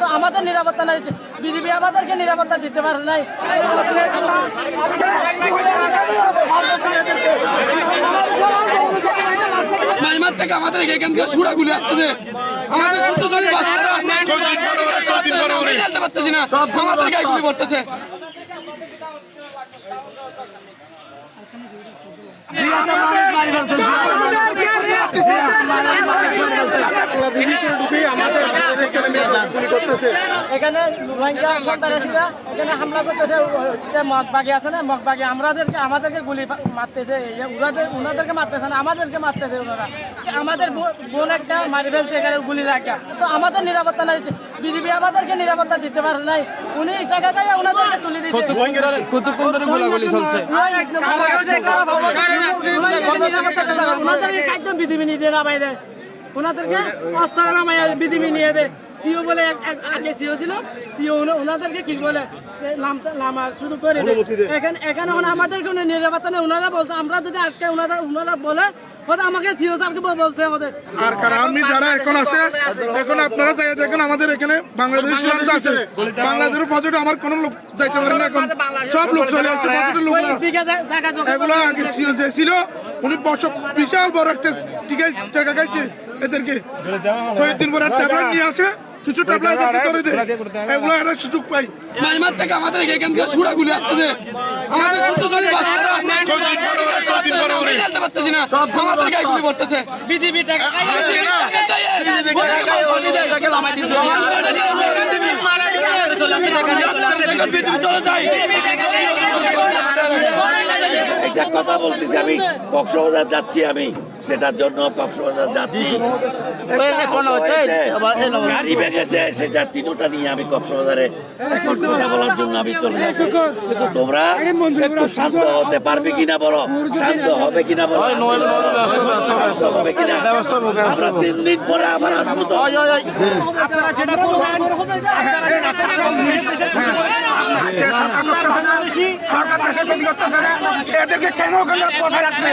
তো আমাদের নিরাপত্তা নাই বিজেপি আমাদেরকে নিরাপত্তা দিতে পারে নাই। মাইমার থেকে আমাদের এখান থেকে সুরা গুলি আসতেছে। আমাদের পারতেছি না আমাদের গায়ে গুলি পড়তেছে। এখানে রোহিঙ্গা সন্ত্রাসীরা এখানে হামলা করতেছে। মগবাগি আছে না মগবাগি আমাদেরকে আমাদেরকে গুলি মারতেছে। ওনাদের ওনাদেরকে মারতেছে না আমাদেরকে মারতেছে ওনারা আমাদের বোন একটা মারি ফেলছে এখানে গুলি রাখা। তো আমাদের নিরাপত্তা নাই। বিজেপি আমাদেরকে নিরাপত্তা দিতে পারে নাই। উনি টাকা ওনাদেরকে তুলে দিচ্ছে কতক্ষণ ধরে গোলাগুলি চলছে? ওনাদেরকে খাদ্য বিধিবি নিয়ে দেয়। না বাইরে ওনাদেরকে অস্ত্র নামাই বিধিবি নিয়ে দেয়। সিও বলে আগে সিও ছিল সিও ওনাদেরকে কি বলে শুরু করে এখানে এখানে আমাদের কোনো নিরাপত্তা নেই ওনারা বলছে আমরা যদি আজকে ওনারা ওনারা বলে আমাকে সিও স্যারকে বলছে আমাদের। আর কারা? আর্মি যারা এখন আছে এখন আপনারা যাই দেখেন আমাদের এখানে বাংলাদেশ সীমান্ত আছে। বাংলাদেশের পর্যটন আমার কোনো লোক যাইতে পারে না এখন। সব লোক চলে আসছে লোক এগুলো আগে যে ছিল উনি বছর বিশাল বড় একটা টিকা টাকা খাইছে এদেরকে। কয়েকদিন পরে ট্যাবলেট নিয়ে আসে। কিছু করে দেয় এগুলো একটা সুযোগ পাই মাইমার থেকে আমাদের এখান থেকে সুরা গুলি আসতেছে। আমাদের গায়ে গুলি পড়তেছে। টাকা কথা বলতেছি আমি। কক্সবাজার যাচ্ছি আমি। সেটার জন্য কক্সবাজার গাড়ি ভেঙেছে সেটা তিনোটা নিয়ে আমি কক্সবাজারে এখন কথা বলার জন্য আমি চলে যাচ্ছি কিন্তু তোমরা একটু শান্ত হতে পারবে কিনা বলো শান্ত হবে কিনা বলো হবে কিনা আমরা তিন দিন পরে আবার আসব তো এদেরকে কেন বসে রাখবে